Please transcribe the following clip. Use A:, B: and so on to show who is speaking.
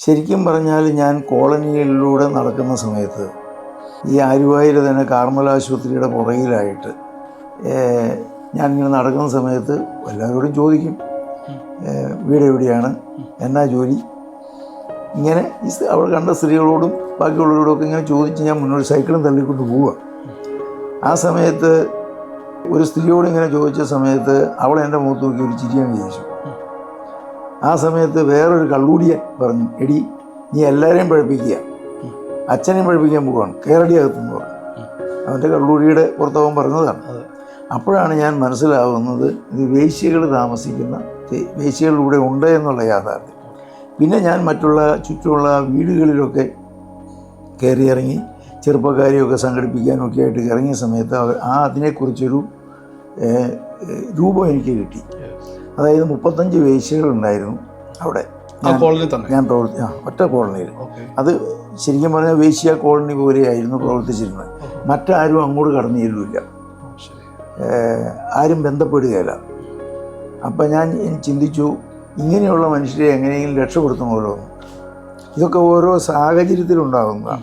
A: ശരിക്കും പറഞ്ഞാൽ ഞാൻ കോളനികളിലൂടെ നടക്കുന്ന സമയത്ത് ഈ ആരുവായിൽ തന്നെ കാർമൽ ആശുപത്രിയുടെ പുറകിലായിട്ട് ഞാനിങ്ങനെ നടക്കുന്ന സമയത്ത് എല്ലാവരോടും ചോദിക്കും വീട് എവിടെയാണ് എന്നാ ജോലി? ഇങ്ങനെ ഈ അവൾ കണ്ട സ്ത്രീകളോടും ബാക്കിയുള്ളവരോടൊക്കെ ഇങ്ങനെ ചോദിച്ച് ഞാൻ മുന്നോട്ട് സൈക്കിളും തള്ളിക്കൊണ്ട് പോവുക ആ സമയത്ത് ഒരു സ്ത്രീയോട് ഇങ്ങനെ ചോദിച്ച സമയത്ത് അവൾ എന്റെ മുഖത്ത് നോക്കി ഒരു ചിരിയാണ് ചോദിച്ചു. ആ സമയത്ത് വേറൊരു കള്ളൂടിയൻ പറഞ്ഞു എടി നീ എല്ലാവരെയും പഴപ്പിക്കുക. അച്ഛനെയും പഴപ്പിക്കാൻ പോവാണ്. കേരടി അകത്തെന്ന് പറഞ്ഞു. അവന്റെ കള്ളൂടിയുടെ പുറത്തവൻ പറഞ്ഞതാണ്. അപ്പോഴാണ് ഞാൻ മനസ്സിലാവുന്നത് ഇത് വേശ്യകൾ താമസിക്കുന്ന വേശ്യകളിലൂടെ ഉണ്ട് എന്നുള്ള യാഥാർത്ഥ്യം. പിന്നെ ഞാൻ മറ്റുള്ള ചുറ്റുമുള്ള വീടുകളിലൊക്കെ കയറി ഇറങ്ങി ചെറുപ്പക്കാരെയൊക്കെ സംഘടിപ്പിക്കാനൊക്കെ ആയിട്ട് ഇറങ്ങിയ സമയത്ത് അവർ ആ അതിനെക്കുറിച്ചൊരു രൂപം എനിക്ക് കിട്ടി. അതായത് മുപ്പത്തഞ്ച് വേശ്യകളുണ്ടായിരുന്നു അവിടെ. ഞാൻ പ്രവർത്തി ആ ഒറ്റ കോളനിയിൽ. അത് ശരിക്കും പറഞ്ഞാൽ വേശ്യ കോളനി പോലെയായിരുന്നു പ്രവർത്തിച്ചിരുന്നത്. മറ്റാരും അങ്ങോട്ട് കടന്നിരുന്നില്ല. ആരും ബന്ധപ്പെടുകയില്ല. അപ്പം ഞാൻ ചിന്തിച്ചു ഇങ്ങനെയുള്ള മനുഷ്യരെ എങ്ങനെയെങ്കിലും രക്ഷപ്പെടുത്തണമല്ലോ. ഇതൊക്കെ ഓരോ സാഹചര്യത്തിലുണ്ടാകുന്നതാണ്